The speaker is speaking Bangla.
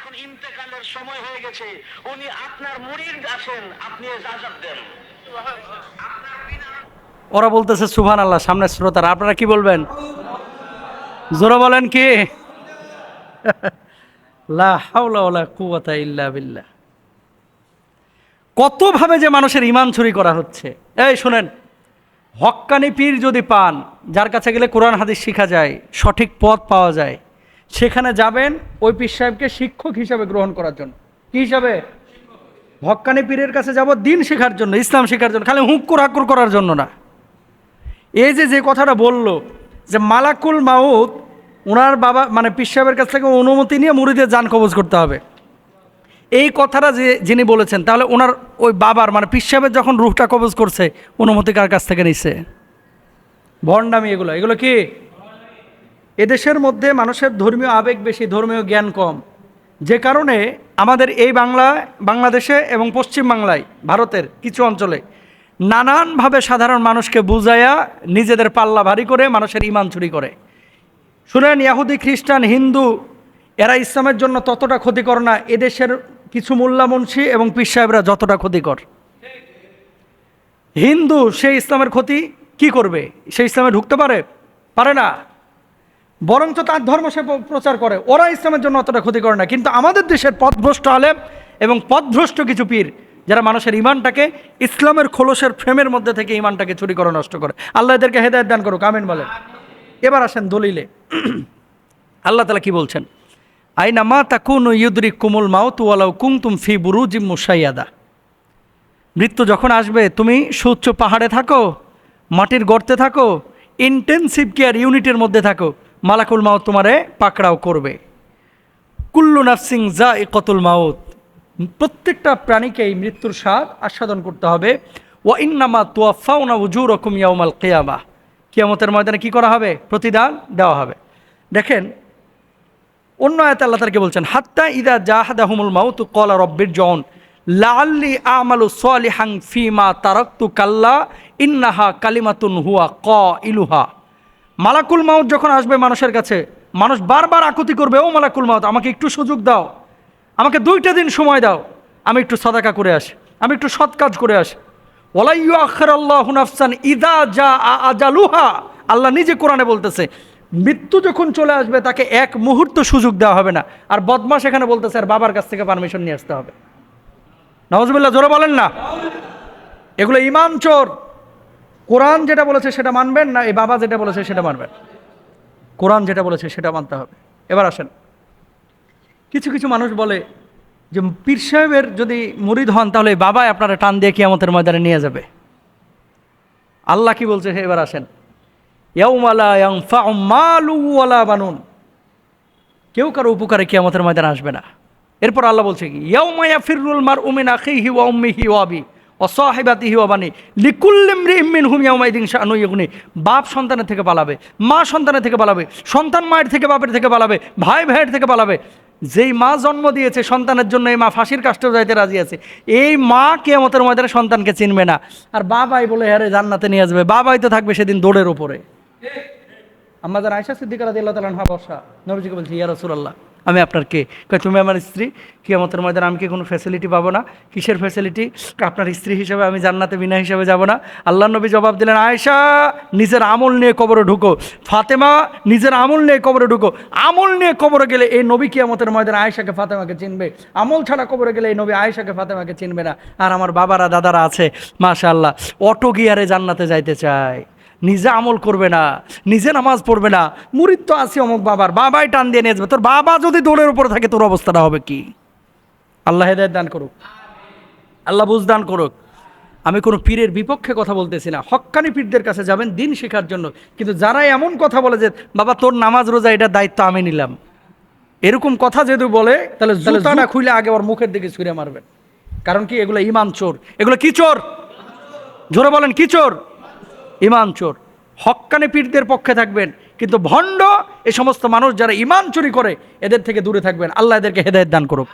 এখন ইন্তেকালের সময় হয়ে গেছে। উনি আপনার মুড়ির আসেন, আপনি ইজাজত দেন। ওরা বলতেছে সুভান আল্লাহ সামনে শ্রোতারা, আপনারা কি বলবেন? জোরে বলেন কি? বিল্লাহ। কতভাবে যে মানুষের ইমান চুরি করা হচ্ছে। এই শুনেন হক্কানি পীর যদি পান, যার কাছে গেলে কোরআন হাদিস শেখা যায়, সঠিক পথ পাওয়া যায় সেখানে যাবেন ওই পীর সাহেবকে শিক্ষক হিসাবে গ্রহণ করার জন্য। কি হিসাবে? হক্কানি পীরের কাছে যাব দিন শেখার জন্য, ইসলাম শেখার জন্য, খালি হুঁকুর হাক্কুর করার জন্য না। এই যে যে কথাটা বলল যে মালাকুল মাউত ওনার বাবা মানে পীর সাহেবের কাছ থেকে অনুমতি নিয়ে মুড়িদের যান কবজ করতে হবে। এই কথাটা যে, যিনি বলেছেন, তাহলে ওনার ওই বাবার মানে পীর সাহেবের যখন রুহটা কবজ করছে, অনুমতি কার কাছ থেকে নিছে? ভণ্ডামি এগুলো। এগুলো কি? এদেশের মধ্যে মানুষের ধর্মীয় আবেগ বেশি, ধর্মীয় জ্ঞান কম। যে কারণে আমাদের এই বাংলা, বাংলাদেশে এবং পশ্চিম বাংলায়, ভারতের কিছু অঞ্চলে নানানভাবে সাধারণ মানুষকে বুঝাইয়া নিজেদের পাল্লা ভারী করে মানুষের ইমান চুরি করে। শুনেন, ইয়াহুদি, খ্রিস্টান, হিন্দু, এরা ইসলামের জন্য ততটা ক্ষতিকর না, এদেশের কিছু মোল্লামুন্সি এবং পীর সাহেবরা যতটা ক্ষতিকর। হিন্দু সেই ইসলামের ক্ষতি কি করবে? সে ইসলামে ঢুকতে পারে? পারে না। বরঞ্চ তার ধর্ম সে প্রচার করে। ওরা ইসলামের জন্য অতটা ক্ষতি করে না। কিন্তু আমাদের দেশের পথভ্রষ্ট আলেম এবং পথভ্রষ্ট কিছু পীর, যারা মানুষের ইমানটাকে ইসলামের খোলসের ফ্রেমের মধ্যে থেকে ইমানটাকে চুরি করে, নষ্ট করে। আল্লাহ এদেরকে হেদায়ত দান করুক, আমিন বলেন। এবার আসেন দলিলে। আল্লাহ তালা কি বলছেন? আইনা মা তাকুন ইউদ্রিক কুমুল মাউত ওয়ালাউ কুংতুম ফি বুরুজিম মুসাইয়াদা মৃত্যু যখন আসবে, তুমি সুউচ্চ পাহাড়ে থাকো, মাটির গর্তে থাকো, ইন্টেনসিভ কেয়ার ইউনিটের মধ্যে থাকো। মালাকুল মাউত তোমারে পাকড়াও করবে। কুল্লু নাফসিং যা এ কতুল মাউত। প্রত্যেকটা প্রাণীকেই মৃত্যুর স্বাদ আস্বাদন করতে হবে। ওয়া ইন্নামা তুয়াফাউনা উজু রকম ইয়াউমাল কেয়ামা। কিয়ামতের ময়দানে কি করা হবে? প্রতিদান দেওয়া হবে। দেখেন, অন্য আয়াতে আল্লাহ তারকে বলছেন, হাত্তা ইদা জাহাদাহুমুল মাউত কলা রব্বির জন লাল্লি আমালু সালিহাং ফিমা তারাক্তু কাল্লা ইন্নাহা কালিমাতুন হুয়া ক ইলুহা মালাকুল মাউত যখন আসবে মানুষের কাছে, মানুষ বারবার আকুতি করবে, ও মালাকুল মাউত, আমাকে একটু সুযোগ দাও, আমাকে দুইটা দিন সময় দাও, আমি একটু সাদাকা করে আসি, আমি একটু সৎ কাজ করে আসি। ওলাইয়ু আখর আল্লাহ হুনাফসান ইদা যা আজালুহা, আল্লাহ নিজে কোরআনে বলতেছে, মৃত্যু যখন চলে আসবে, তাকে এক মুহূর্ত সুযোগ দেওয়া হবে না। আর বদমাস এখানে বলতেছে, আর বাবার কাছ থেকে পারমিশন নিয়ে আসতে হবে। নওয়াজবিল্লাহ, জোরে বলেন না। এগুলো ইমাম চোর। কোরআন যেটা বলেছে সেটা মানবেন না এই বাবা যেটা বলেছে সেটা মানবেন? কোরআন যেটা বলেছে সেটা মানতে হবে। এবার আসেন। কিছু কিছু মানুষ বলে যে পীর সাহেবের যদি মুরিদ হন তাহলে বাবাই আপনারা টান দিয়ে কিয়ামতের ময়দানে নিয়ে যাবে। আল্লাহ কি বলছে? এবার আসেন। ইয়াউমালা বানুন। কেউ কারও উপকারে কিয়ামতের ময়দানে আসবে না। এরপর আল্লাহ বলছে কি? ইয়াউমায়া ফিরুল মার উমিন আখিহি ওয়া উম্মিহি ওয়া আবি। ও সাহেবাতিহি ওয়া বানি লিকুল্লিম রিমিন হুম ইয়াউমাইদিন শানু ইগুনি বাপ সন্তানের থেকে পালাবে, মা সন্তানের থেকে পালাবে, সন্তান মায়ের থেকে, বাপের থেকে পালাবে, ভাই ভাইয়ের থেকে পালাবে। যেই মা জন্ম দিয়েছে সন্তানের জন্য এই মা ফাঁসির কাষ্টেও যাইতে রাজি আছে। এই মা কেয়ামতের ময়দানে সন্তানকে চিনবে না। আর বাবাই বলে হ্যাঁ জান্নাতে নিয়ে আসবে। বাবাই তো থাকবে সেদিন দৌড়ের উপরে। আমাদের আয়সা সিদ্দিকার আল্লাহ তালান বসা নবীজিকে বলছি, ইয়া রসুল্লাহ আমি আপনার কে তুমি আমার স্ত্রী? কি আমাদের ময়দানে আমি কি কোনো ফ্যাসিলিটি পাবো না? কিসের ফ্যাসিলিটি আপনার স্ত্রী হিসেবে আমি জান্নাতে বিনা হিসেবে যাব না। আল্লাহ নবী জবাব দিলেন, আয়েশা, নিজের আমল নিয়ে কবরে ঢুকো। ফাতেমা, নিজের আমল নিয়ে কবরে ঢুকো। আমল নিয়ে কবরে গেলে এই নবী কিয়ামতের ময়দানে আয়েশাকে ফাতেমাকে চিনবে। আমল ছাড়া কবরে গেলে এই নবী আয়েশাকে ফাতেমাকে চিনবে না। আর আমার বাবারা, দাদারা আছে মাশা আল্লাহ অটো গিয়ারে জান্নাতে যাইতে চায়। নিজে আমল করবে না নিজে নামাজ পড়বে না। মুরিদ তো আছে অমুক বাবার বাবাই টান দিয়ে নিয়ে যাবে। তোর বাবা যদি দৌড়ের উপরে থাকে তোর অবস্থাটা হবে কি? আল্লাহ হেদায়ত দান করুক। আল্লাহ বুঝ দান করুক। আমি কোনো পীরের বিপক্ষে কথা বলতেছি না। হক্কানি পীরদের কাছে যাবেন দিন শেখার জন্য। কিন্তু যারা এমন কথা বলে যে বাবা তোর নামাজ রোজা এটার দায়িত্ব আমি নিলাম। এরকম কথা যদি বলে তাহলে জুতাটা খুলে আগে ওর মুখের দিকে ছুঁড়ে মারবেন। কারণ কি? এগুলো ইমান চোর। এগুলো কি চোর? জোরে বলেন কি চোর? ইমান চোর। হক্কানি পীরদের পক্ষে থাকবেন, কিন্তু ভণ্ড এ সমস্ত মানুষ যারা ইমান চুরি করে, এদের থেকে দূরে থাকবেন। আল্লাহ এদেরকে হেদায়ত দান করুক।